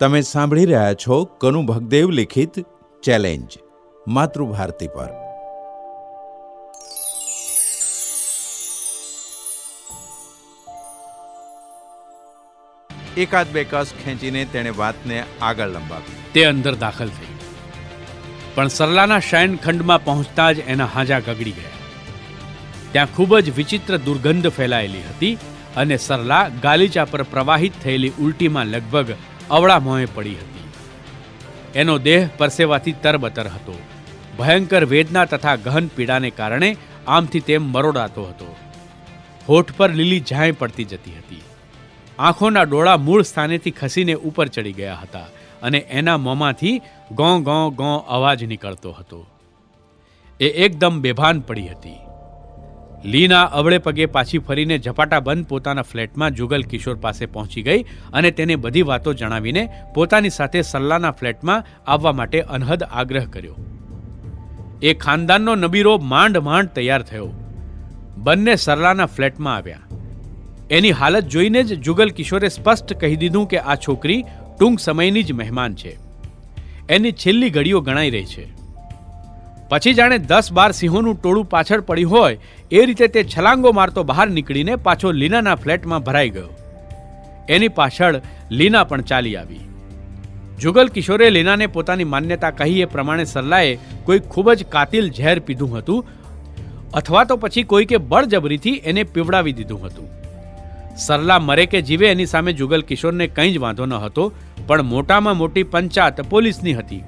તમે સાંભળી રહ્યા છો કનુ ભગદેવ લિખિત ચેલેન્જ, માતૃભારતી પર. એકાદ બે કસ ખેંચીને તેણે વાતને આગળ લંબાવી. તે અંદર દાખલ થઈ. પણ સરલાના શયન ખંડમાં પહોંચતા જ એના હાજા ગગડી ગયા. ત્યાં ખૂબ જ વિચિત્ર દુર્ગંધ ફેલાયેલી હતી અને સરલા ગાલીચા પર પ્રવાહિત થયેલી ઉલટીમાં લગભગ અવળા મોંએ પડી હતી. એનો દેહ પરસેવાથી તરબતર હતો. ભયંકર વેદના તથા ગહન પીડાને કારણે આમથી તેમ મરોડાતો હતો. હોઠ પર લીલી ઝાંય પડતી જતી હતી. આંખોના ડોળા મૂળ સ્થાનેથી ખસીને ઉપર ચડી ગયા હતા અને એના મોંમાંથી ગોં ગોં ગોં અવાજ નીકળતો હતો. એ એકદમ બેભાન પડી હતી. લીના અવળે પગે પાછી ફરીને ઝપાટાબંધ પોતાના ફ્લેટમાં જુગલ કિશોર પાસે પહોંચી ગઈ અને તેને બધી વાતો જણાવીને પોતાની સાથે સલ્લાના ફ્લેટમાં આવવા માટે અનહદ આગ્રહ કર્યો. એ ખાનદાનનો નબીરો માંડ માંડ તૈયાર થયો. બંને સરલાના ફ્લેટમાં આવ્યા. એની હાલત જોઈને જ જુગલ કિશોરે સ્પષ્ટ કહી દીધું કે આ છોકરી ટૂંક સમયની જ મહેમાન છે. એની છેલ્લી ઘડીઓ ગણાઈ રહી છે. પછી જાણે દસ બાર સિંહોનું ટોળું પાછળ પડ્યું હોય, એ રીતે તે છલાંગો મારતો બહાર નીકળીને પાછો લીનાના ફ્લેટમાં ભરાઈ ગયો. એની પાછળ લીના પણ ચાલી આવી. જુગલ કિશોરે લીનાને પોતાની માન્યતા કહી એ પ્રમાણે સરલાએ કોઈ ખૂબ જ કાતિલ ઝેર પીધું હતું, અથવા તો પછી કોઈકે બળજબરીથી એને પીવડાવી દીધું હતું. સરલા મરે કે જીવે એની સામે જુગલ કિશોરને કંઈ જ વાંધો ન હતો, પણ મોટામાં મોટી પંચાત પોલીસની હતી.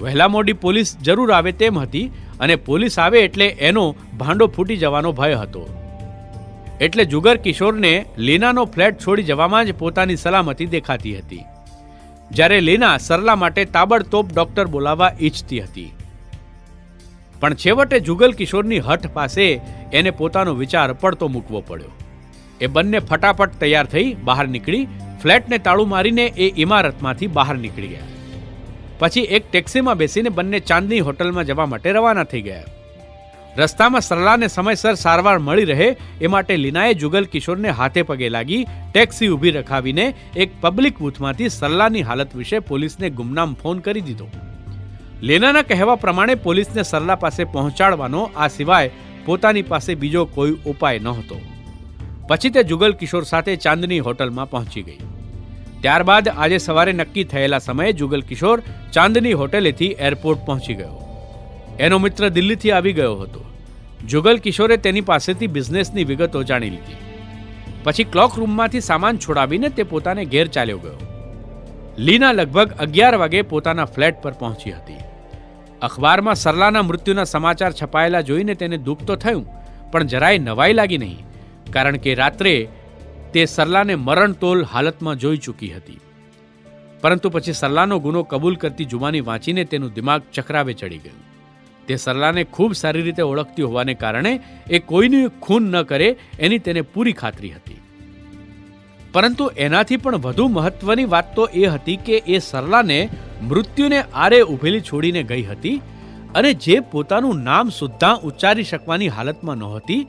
વહેલા મોડી પોલીસ જરૂર આવે તેમ હતી અને પોલીસ આવે એટલે એનો ભાંડો ફૂટી જવાનો ભય હતો. એટલે જુગર કિશોરને લીનાનો ફ્લેટ છોડી જવામાં જ પોતાની સલામતી દેખાતી હતી. જ્યારે લીના સરલા માટે તાબડતોબ ડોક્ટર બોલાવવા ઈચ્છતી હતી. પણ છેવટે જુગલ કિશોરની હઠ પાસે એને પોતાનો વિચાર પડતો મૂકવો પડ્યો. એ બંને ફટાફટ તૈયાર થઈ બહાર નીકળી, ફ્લેટને તાળું મારીને એ ઇમારતમાંથી બહાર નીકળી ગયા. પછી એક ટેક્સીમાં બેસીને બંને ચાંદની હોટલમાં જવા માટે રવાના થઈ ગયા. રસ્તામાં સરલાને સમયસર સારવાર મળી રહે એ માટે લીનાએ જુગલ કિશોરને હાથે પગે લાગી ટેક્સી ઊભી રખાવીને એક પબ્લિક બૂથમાંથી સરલાની હાલત વિશે પોલીસને ગુમનામ ફોન કરી દીધો. લીનાના કહેવા પ્રમાણે પોલીસને સરલા પાસે પહોંચાડવાનો આ સિવાય પોતાની પાસે બીજો કોઈ ઉપાય નહોતો. પછી તે જુગલ કિશોર સાથે ચાંદની હોટલમાં પહોંચી ગઈ. ત્યારબાદ આજે સવારે નક્કી થયેલા સમયે જુગલ કિશોર ચાંદની હોટેલેથી એરપોર્ટ પહોંચી ગયો. એનો મિત્ર દિલ્હીથી આવી ગયો હતો. જુગલ કિશોરે તેની પાસેથી બિઝનેસની વિગતો જાણી લીધી. પછી ક્લોક રૂમમાંથી સામાન છોડાવીને તે પોતાને ઘેર ચાલ્યો ગયો. લીના લગભગ અગિયાર વાગે પોતાના ફ્લેટ પર પહોંચી હતી. અખબારમાં સરલાના મૃત્યુના સમાચાર છપાયેલા જોઈને તેને દુઃખ તો થયું, પણ જરાય નવાઈ લાગી નહીં, કારણ કે રાત્રે તે સરલાને મરણતોલ હાલતમાં જોઈ ચૂકી હતી. પરંતુ પછી સરલાનો ગુનો કબૂલ કરતી જુબાની વાંચીને તેનું દિમાગ ચક્રાવે ચડી ગયું. તે સરલાને ખૂબ સારી રીતે ઓળખતી હોવાને કારણે એ કોઈનું ખૂન ન કરે એની તેને પૂરી ખાતરી હતી. પરંતુ એનાથી પણ વધુ મહત્વની વાત તો એ હતી કે એ સરલાને મૃત્યુને આરે ઉભેલી છોડીને ગઈ હતી અને જે પોતાનું નામ સુદ્ધા ઉચ્ચારી શકવાની હાલતમાં નહોતી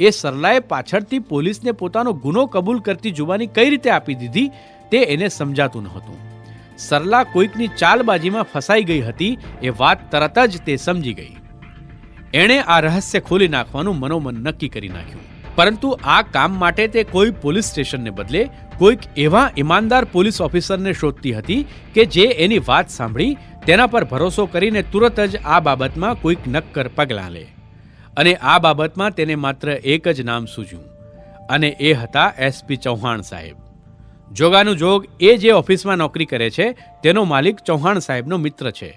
એ સરલાએ પાછળથી પોલીસને પોતાનો ગુનો કબૂલ કરતી જુબાની કઈ રીતે આપી દીધી તે એને સમજાતું નહોતું સરલા કોઈકની ચાલબાજીમાં ફસાઈ ગઈ હતી એ વાત તરત જ તે સમજી ગઈ. એણે આ રહસ્ય ખોલી નાખવાનું મનોમન નક્કી કરી નાખ્યું. પરંતુ આ કામ માટે તે કોઈ પોલીસ સ્ટેશનને બદલે કોઈક એવા ઈમાનદાર પોલીસ ઓફિસરને શોધતી હતી કે જે એની વાત સાંભળી તેના પર ભરોસો કરીને તુરત જ આ બાબતમાં કોઈક નક્કર પગલાં લે. અને આ બાબતમાં તેને માત્ર એક જ નામ સૂજ્યું, અને એ હતા એસપી ચૌહાણ સાહેબ. જોગાનું જોગ એ જે ઓફિસમાં નોકરી કરે છે, તેનો માલિક ચૌહાણ સાહેબનો મિત્ર છે.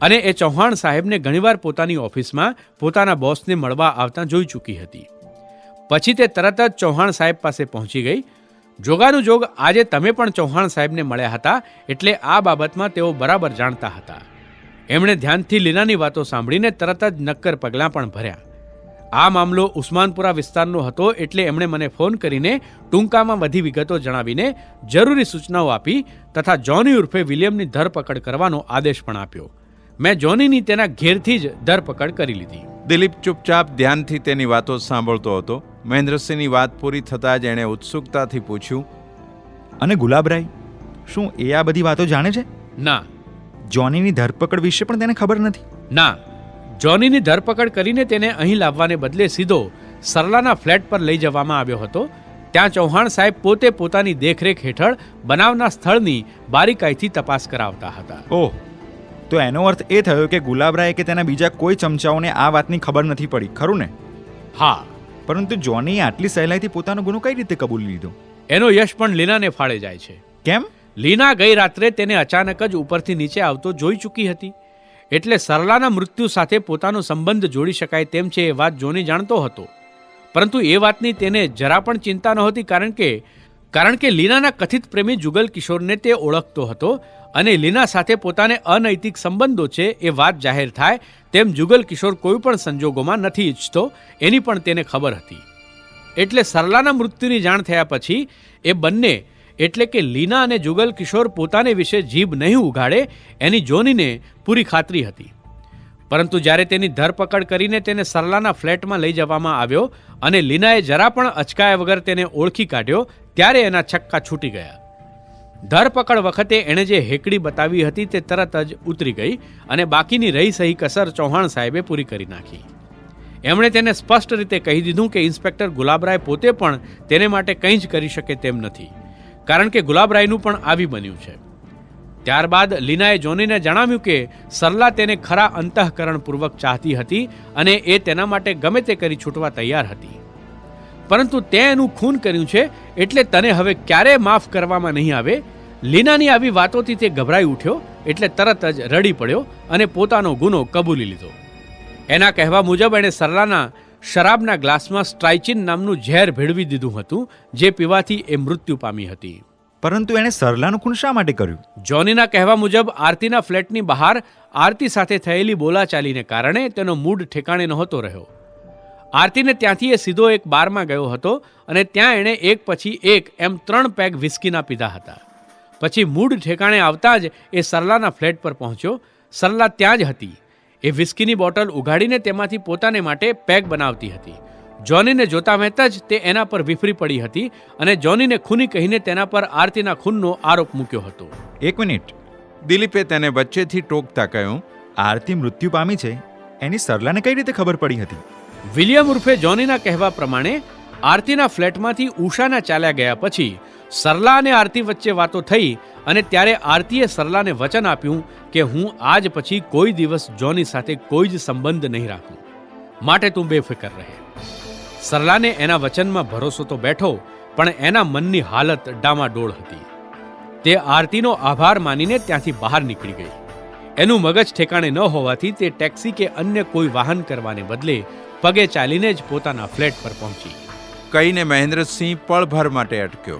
અને એ ચૌહાણ સાહેબને ઘણીવાર પોતાની ઓફિસમાં પોતાના બોસને મળવા આવતા જોઈ ચૂકી હતી. પછી તે તરત જ ચૌહાણ સાહેબ પાસે પહોંચી ગઈ. જોગાનું જોગ આજે તમે પણ ચૌહાણ સાહેબને મળ્યા હતા, એટલે આ બાબતમાં તેઓ બરાબર જાણતા હતા. એમણે ધ્યાનથી લીનાની વાતો સાંભળીને તરત જ નક્કર પગલાં પણ ભર્યા. આ મામલો ઉસ્માનપુરા વિસ્તારનો હતો એટલે એમણે મને ફોન કરીને ટૂંકામાં બધી વિગતો જણાવીને જરૂરી સૂચનાઓ આપી તથા જોની ઉર્ફે વિલિયમની ધરપકડ કરવાનો આદેશ પણ આપ્યો. મેં જોનીની તેના ઘેરથી જ ધરપકડ કરી લીધી. દિલીપ ચૂપચાપ ધ્યાનથી તેની વાતો સાંભળતો હતો. મહેન્દ્રસિંહની વાત પૂરી થતાં જ એણે ઉત્સુકતાથી પૂછ્યું અને ગુલાબરાય શું એ આ બધી વાતો જાણે છે? ના જોનીની ધરપકડ વિશે પણ તેને ખબર નથી. ના જોનીની ધરપકડ કરીને તેને અહીં લાવવાને બદલે સીધો સરલાના ફ્લેટ પર લઈ જવામાં આવ્યો હતો. ત્યાં ચૌહાણ સાહેબ પોતે પોતાની દેખરેખ હેઠળ બનાવના સ્થળની બારીકાઈથી તપાસ કરાવતા હતા. ઓહ તો એનો અર્થ એ થયો કે ગુલાબરાય કે તેના બીજા કોઈ ચમચાઓને આ વાતની ખબર નથી પડી ખરું ને? હા. પરંતુ જોનીએ આટલી સહેલાઈથી પોતાનો ગુનો કઈ રીતે કબૂલી લીધો? એનો યશ પણ લીનાને ફાળે જાય છે. કેમ? લીના ગઈ રાત્રે તેને અચાનક જ ઉપરથી નીચે આવતો જોઈ ચૂકી હતી. એટલે સરલાના મૃત્યુ સાથે પોતાનો સંબંધ જોડી શકાય તેમ છે એ વાત જોની જાણતો હતો. પરંતુ એ વાતની તેને જરા પણ ચિંતા નહોતી કારણ કે કારણ કે લીનાના કથિત પ્રેમી જુગલ કિશોરને તે ઓળખતો હતો અને લીના સાથે પોતાને અનૈતિક સંબંધો છે એ વાત જાહેર થાય તેમ જુગલ કિશોર કોઈ પણ સંજોગોમાં નથી ઈચ્છતો એની પણ તેને ખબર હતી. એટલે સરલાના મૃત્યુની જાણ થયા પછી એ બંને એટલે કે લીના અને જુગલ કિશોર પોતાને વિશે જીભ નહીં ઉગાડે એની જોનીને પૂરી ખાતરી હતી. પરંતુ જ્યારે તેની ધરપકડ કરીને તેને સરલાના ફ્લેટમાં લઈ જવામાં આવ્યો અને લીનાએ જરા પણ અચકાયા વગર તેને ઓળખી કાઢ્યો, ત્યારે એના છક્કા છૂટી ગયા. ધરપકડ વખતે એણે જે હેકડી બતાવી હતી તે તરત જ ઉતરી ગઈ અને બાકીની રહી સહી કસર ચૌહાણ સાહેબે પૂરી કરી નાખી. એમણે તેને સ્પષ્ટ રીતે કહી દીધું કે ઇન્સ્પેક્ટર ગુલાબરાય પોતે પણ તેને માટે કંઈ જ કરી શકે તેમ નથી. કારણ કે ગુલાબરાયનું પણ આવી બન્યું છે. ત્યારબાદ લીનાએ જોનીને જણાવ્યું કે સરલા તેને ખરા અંતઃકરણપૂર્વક ચાહતી હતી અને એ તેના માટે ગમે તે કરી છૂટવા તૈયાર હતી. પરંતુ તે એનું ખૂન કર્યું છે એટલે તને હવે ક્યારેય માફ કરવામાં નહીં આવે? લીનાની આવી વાતોથી તે ગભરાઈ ઉઠ્યો એટલે તરત જ રડી પડ્યો અને પોતાનો ગુનો કબૂલી લીધો. એના કહેવા મુજબ એણે સરલાના શરાબના ગ્લાસમાં સ્ટ્રાઇચિન નામનું ઝેર ભેળવી દીધું હતું જે પીવાથી એ મૃત્યુ પામી હતી. પરંતુ એણે સરલાનું ખૂન શા માટે કર્યું? જોનીના કહેવા મુજબ આરતીના ફ્લેટની બહાર આરતી સાથે થયેલી બોલાચાલીને કારણે તેનો મૂડ ઠેકાણે નહોતો રહ્યો. આરતીને ત્યાંથી એ સીધો એક બારમાં ગયો હતો અને ત્યાં એણે એક પછી એક એમ ત્રણ પેગ વિસ્કીના પીધા હતા. પછી મૂડ ઠેકાણે આવતા જ એ સરલાના ફ્લેટ પર પહોંચ્યો. સરલા ત્યાં જ હતી. એ વિસ્કીની બોટલ ઉઘાડીને તેમાંથી પોતાને માટે પેગ બનાવતી હતી. જોનીને જોતા વહેતા જ તે એના પર વિફરી પડી હતી અને જોનીને ખૂની કહીને તેના પર આરતીના ખૂનનો આરોપ મૂક્યો હતો. એક મિનિટ. દિલીપે તેને વચ્ચેથી ટોકતા કહ્યું આરતી મૃત્યુ પામી છે. એની સરલાને કઈ રીતે ખબર પડી હતી? વિલિયમ ઉર્ફે જોનીના કહેવા પ્રમાણે આરતીના ફ્લેટમાંથી ઉષાના ચાલ્યા ગયા પછી સરલા અને આરતી વચ્ચે વાતો થઈ અને ત્યારે આરતીએ સરલાને વચન આપ્યું કે હું આજ પછી કોઈ દિવસ જોની સાથે કોઈ જ સંબંધ નહીં રાખું. માટે તું બેફિકર રહે. સરલાને એના વચનમાં ભરોસો તો બેઠો, પણ એના મનની હાલત ડામાડોળ હતી. તે આરતીનો આભાર માનીને ત્યાંથી બહાર નીકળી ગઈ. એનું મગજ ઠેકાણે ન હોવાથી તે ટેક્સી કે અન્ય કોઈ વાહન કરવાને બદલે પગે ચાલીને જ પોતાના ફ્લેટ પર પહોંચી. કહીને મહેન્દ્રસિંહ પળભર માટે અટક્યો.